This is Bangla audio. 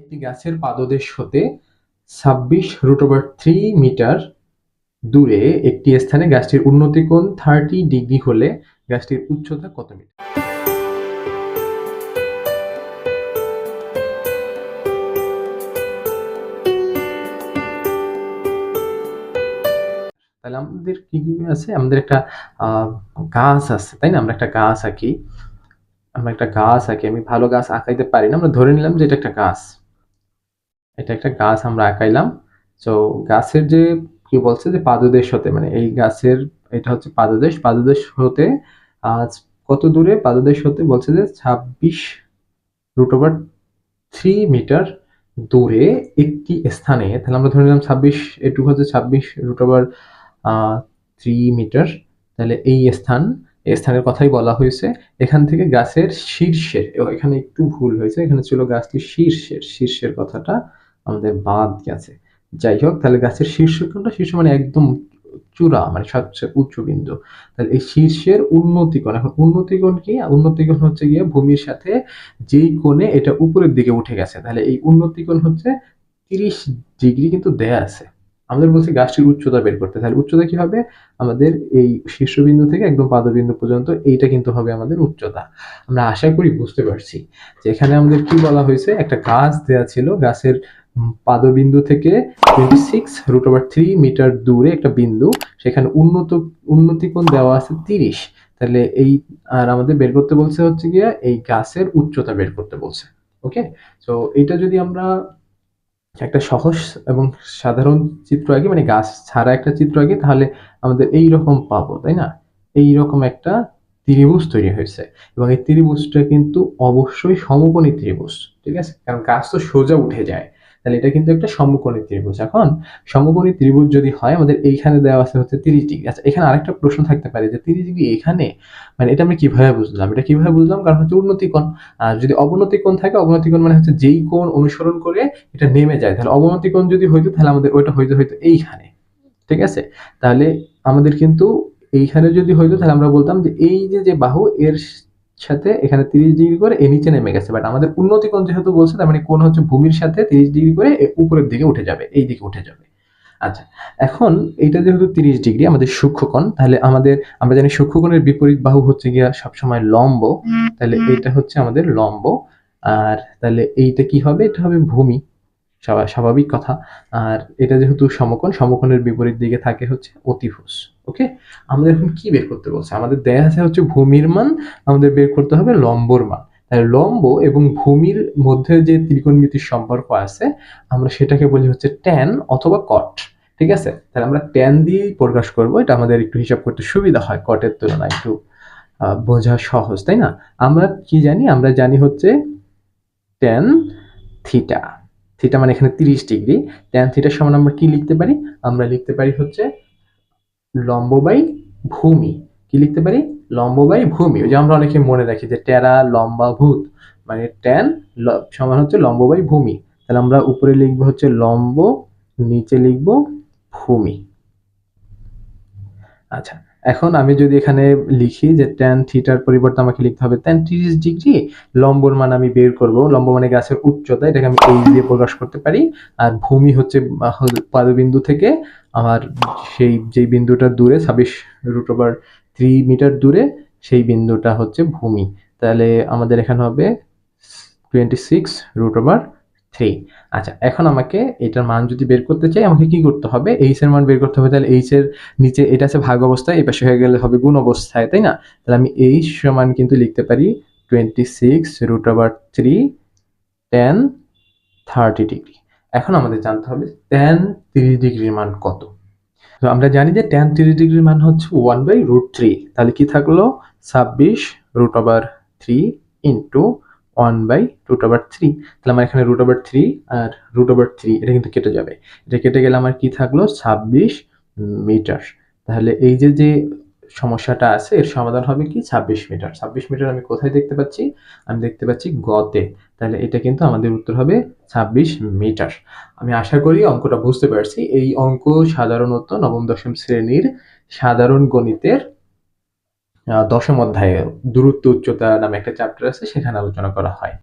একটি গাছের পাদদেশ হতে ছাব্বিশ রুট ওভার থ্রি মিটার দূরে একটি স্থানে গাছটির উন্নতি কোণ থার্টি ডিগ্রি হলে গাছটির উচ্চতা কত মিটার তাহলে আমাদের কি কি আছে? আমাদের একটা গাছ আছে, তাই না? আমরা একটা গাছ আঁকি। আমরা একটা গাছ আঁকি। আমি ভালো গাছ আঁকাইতে পারি না। আমরা ধরে নিলাম যে এটা একটা গাছ। এটা একটা গাছ আমরা আঁকাইলাম। তো গাছের যে, কি বলছে যে, পাদদেশ হতে মানে এই গাছের, এটা হচ্ছে পাদদেশ। পাদদেশ হতে, আজ কত দূরে? পাদদেশ হতে বলছে যে, ছাব্বিশ রুট ওভার থ্রি মিটার দূরে একটি স্থানে, তাহলে আমরা ধরে নিলাম ছাব্বিশ, এটুকু হচ্ছে ছাব্বিশ রুট ওভার থ্রি মিটার তাহলে এই স্থান, এই স্থানের কথাই বলা হয়েছে। এখান থেকে গাছের শীর্ষের এখানে একটু ভুল হয়েছে, এখানে ছিল গাছটির শীর্ষের শীর্ষের কথাটা। আমাদের বাদ গেছে। যাই হোক, তাহলে গাছের শীর্ষ শীর্ষ মানে একদম চূড়া মানে সবচেয়ে উচ্চ বিন্দু। তাহলে এই শীর্ষের উন্নতিকোণ, এখন উন্নতিকোণ কি? উন্নতিকোণ হচ্ছে গিয়ে ভূমির সাথে যেই কোণে এটা উপরের দিকে উঠে গেছে। তাহলে এই উন্নতিকোণ হচ্ছে তিরিশ ডিগ্রি কিন্তু দেয়া আছে। আমাদের বলছে গাছটির উচ্চতা বের করতে। তাহলে উচ্চতা কি হবে? আমাদের এই শীর্ষবিন্দু থেকে একদম পাদবিন্দু পর্যন্ত এইটা কিন্তু হবে আমাদের উচ্চতা। আমরা আশা করি বুঝতে পারছি। যে এখানে আমাদের কি বলা হয়েছে? একটা গাছ দেয়া ছিল, গাছের পাদবিন্দু থেকে twenty six root over three metre দূরে একটা বিন্দু, সেখানে উন্নত উন্নতি উন্নতিকোণ দেওয়া আছে তিরিশ। তাহলে এই, আর আমাদের বের করতে বলছে হচ্ছে গিয়ে এই গাছের উচ্চতা বের করতে বলছে ওকে তো এটা যদি আমরা একটা সহজ এবং সাধারণ চিত্র আঁকি মানে গাছ ছাড়া একটা চিত্র আঁকি, তাহলে আমাদের এই রকম পাবো, তাই না? এই রকম একটা ত্রিভুজ তৈরি হয়েছে এবং এই ত্রিভুজটা কিন্তু অবশ্যই সমকোণী ত্রিভুজ, ঠিক আছে? কারণ গাছ তো সোজা উঠে যায়। তাহলে এটা কিন্তু একটা সমকোণী ত্রিভুজ। এখন সমকোণী ত্রিভুজ যদি হয়, আমাদের এইখানে দেওয়া আছে হচ্ছে তিরিশ ডিগ্রি। আচ্ছা এখানে আরেকটা প্রশ্ন থাকতে পারে যে তিরিশ ডিগ্রি এখানে মানে এটা আমরা কীভাবে বুঝলাম? এটা কীভাবে বুঝলাম? কারণ হচ্ছে উন্নতি কোণ আর যদি অবনতি কোণ থাকে অবনতি কোণ মানে হচ্ছে যেই কোণ অনুসরণ করে এটা নেমে যায়। তাহলে অবনতি কোণ যদি হইতো, তাহলে আমাদের ওইটা হইতে হইতো এইখানে। ঠিক আছে? তাহলে আমাদের কিন্তু এইখানে যদি হইতো, তাহলে আমরা বলতাম যে এই যে যে বাহু, এর সাথে এখানে তিরিশ ডিগ্রি করে এ নিচে নেমে গেছে। বাট আমাদের উন্নতি কোণ যেহেতু বলছে তার মানে কোণ হচ্ছে ভূমির সাথে তিরিশ ডিগ্রি করে উপরের দিকে উঠে যাবে এই দিকে উঠে যাবে। আচ্ছা এখন এটা যেহেতু তিরিশ ডিগ্রি আমাদের সূক্ষ্মকোণ তাহলে আমাদের আমরা জানি সূক্ষ্মকোণের বিপরীত বাহু হচ্ছে গিয়া সবসময় লম্ব। তাহলে এটা হচ্ছে আমাদের লম্ব। আর তাহলে এইটা কি হবে? এটা হবে ভূমি। স্বাভা- স্বাভাবিক কথা। আর এটা যেহেতু সমকোণ সমকোণের বিপরীত দিকে থাকে হচ্ছে অতিভুজ। ওকে? আমাদের এখন কি বের করতে বলছে? আমাদের দেয়া আছে হচ্ছে ভূমির মান, আমাদের বের করতে হবে লম্বর মান। লম্ব এবং ভূমির মধ্যে যে ত্রিকোণমিতির সম্পর্ক আছে, আমরা সেটাকে বলি হচ্ছে ট্যান অথবা কট ঠিক আছে? তাহলে আমরা ট্যান দিয়েই প্রকাশ করব, এটা আমাদের একটু হিসাব করতে সুবিধা হয় কটের তুলনায় একটু বোঝা সহজ, তাই না? আমরা কি জানি? আমরা জানি হচ্ছে ট্যান থিটা থিটা মানে এখানে তিরিশ ডিগ্রি ট্যান থিটার সমান আমরা কি লিখতে পারি? আমরা লিখতে পারি হচ্ছে লম্ব বাই ভূমি। কি লিখতে পারি? লম্ববাই ভূমি। ওই যে আমরা অনেকে মনে রাখি যে টেরা লম্বা ভূত মানে ট্যান সমান হচ্ছে লম্ববাই ভূমি। তাহলে আমরা উপরে লিখব হচ্ছে লম্ব, নিচে লিখব ভূমি। আচ্ছা এখন আমি যদি এখানে লিখি যে ট্যান থিটার পরিবর্তে আমাকে লিখতে হবে ট্যান তিরিশ ডিগ্রি, লম্বর মান আমি বের করব। লম্ব মানে গাছের উচ্চতা, এটাকে আমি এই দিয়ে প্রকাশ করতে পারি। আর ভূমি হচ্ছে পাদবিন্দু থেকে আমার সেই, যেই বিন্দুটা দূরে, ছাব্বিশ রুট ওভার থ্রি মিটার দূরে, সেই বিন্দুটা হচ্ছে ভূমি। তাহলে আমাদের এখানে হবে twenty six root over three আচ্ছা এখন আমাকে এটার মান যদি বের করতে চাই, আমাকে কি করতে হবে? এইচ এর মান বের করতে হবে, তাহলে এইচ এর নিচে এটা আছে ভাগ অবস্থায় এই পাশে হয়ে গেলে হবে গুণ অবস্থায়, তাই না? তাহলে আমি এইচ সমান কিন্তু লিখতে পারি twenty six root over three ten thirty degree এখন আমাদের জানতে হবে টেন তিরিশ ডিগ্রির মান কত? তো আমরা জানি যে টেন তিরিশ ডিগ্রির মান হচ্ছে ওয়ান বাই রুট থ্রি তাহলে কি থাকল? ছাব্বিশ root over three into one by root over three তাহলে আমার এখানে রুট ওভার থ্রি আর রুট ওভার থ্রি এটা কিন্তু কেটে যাবে। এটা কেটে গেলে আমার কি থাকল? ছাব্বিশ মিটার তাহলে এই যে যে সমস্যাটা আছে, এর সমাধান হবে কি? ছাব্বিশ মিটার ছাব্বিশ মিটার আমি কোথায় দেখতে পাচ্ছি? আমি দেখতে পাচ্ছি গতে। তাহলে এটা কিন্তু আমাদের উত্তর হবে ছাব্বিশ মিটার আমি আশা করি অঙ্কটা বুঝতে পারছি। এই অঙ্ক সাধারণত নবম দশম শ্রেণির সাধারণ গণিতের দশম অধ্যায়ে দূরত্ব উচ্চতা নামে একটা চ্যাপ্টার আছে সেখানে আলোচনা করা হয়।